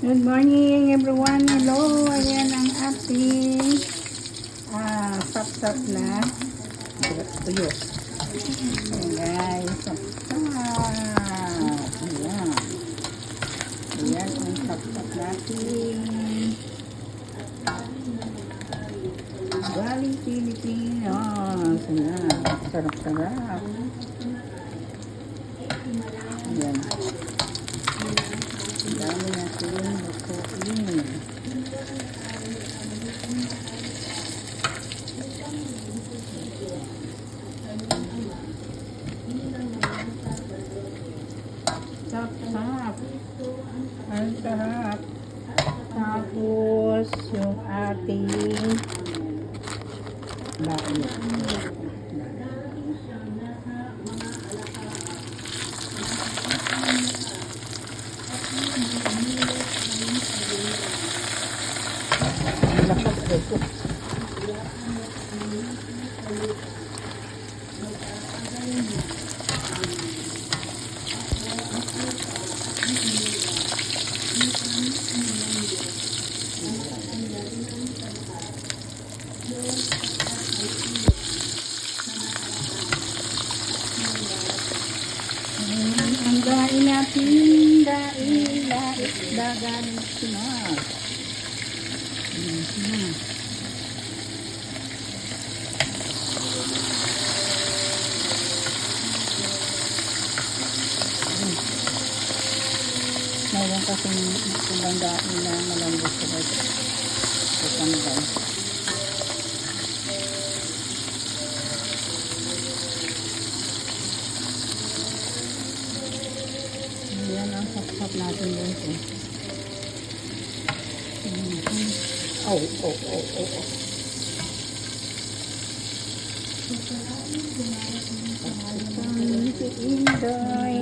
Good morning everyone. Hello. Ayan ang ating ah, sap-sap na tuyo. Ayan guys. Sap-sap. Ayan. Ayan ang sap-sap natin. Galing Pilipinas. Ayan. Sarap-sarap. Ayan. Ang dami natin lutuin. Sap-sap. Ang sarap. Tapos, yung ating bayo. Lakas ito. Ayan, Ang dain natin, dain, dain, dagan, sinas. Mhm. Mayroon kasing ibang dain na malambot sa baga. Sa tanggal. Sapsap natin dito. Mhm. Oh, oh, oh, oh, oh. Si Inday.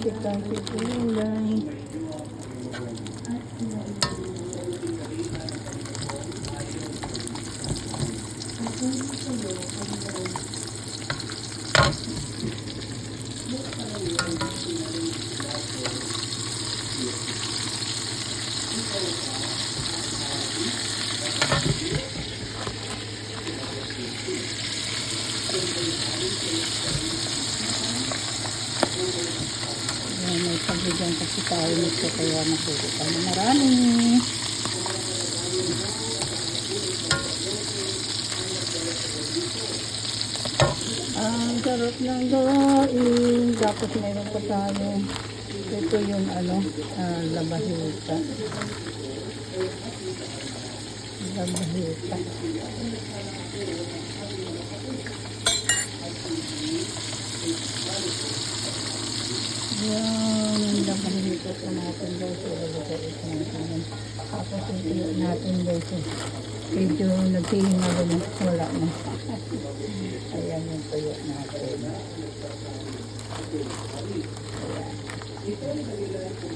Si Inday. Ayan, may pagbigyan kasi tayo nito kaya tayo ng marami. Ang sarap ng gawain. Tapos mayroon pa tayo. Ito yung ano, ah, labahita. Labahita. Yung labahita sa natin daw. So, lalagay ito natin. Tapos yung tuyo natin. So, medyo naghihinga rin. Wala na. Ayan yung tuyo natin.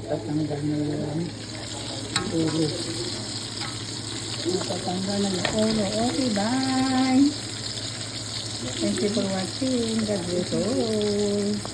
Tatanggal na lang. Tulo. Tatanggal na. Oh, no. Okay, bye. Thank you for watching. God bless all.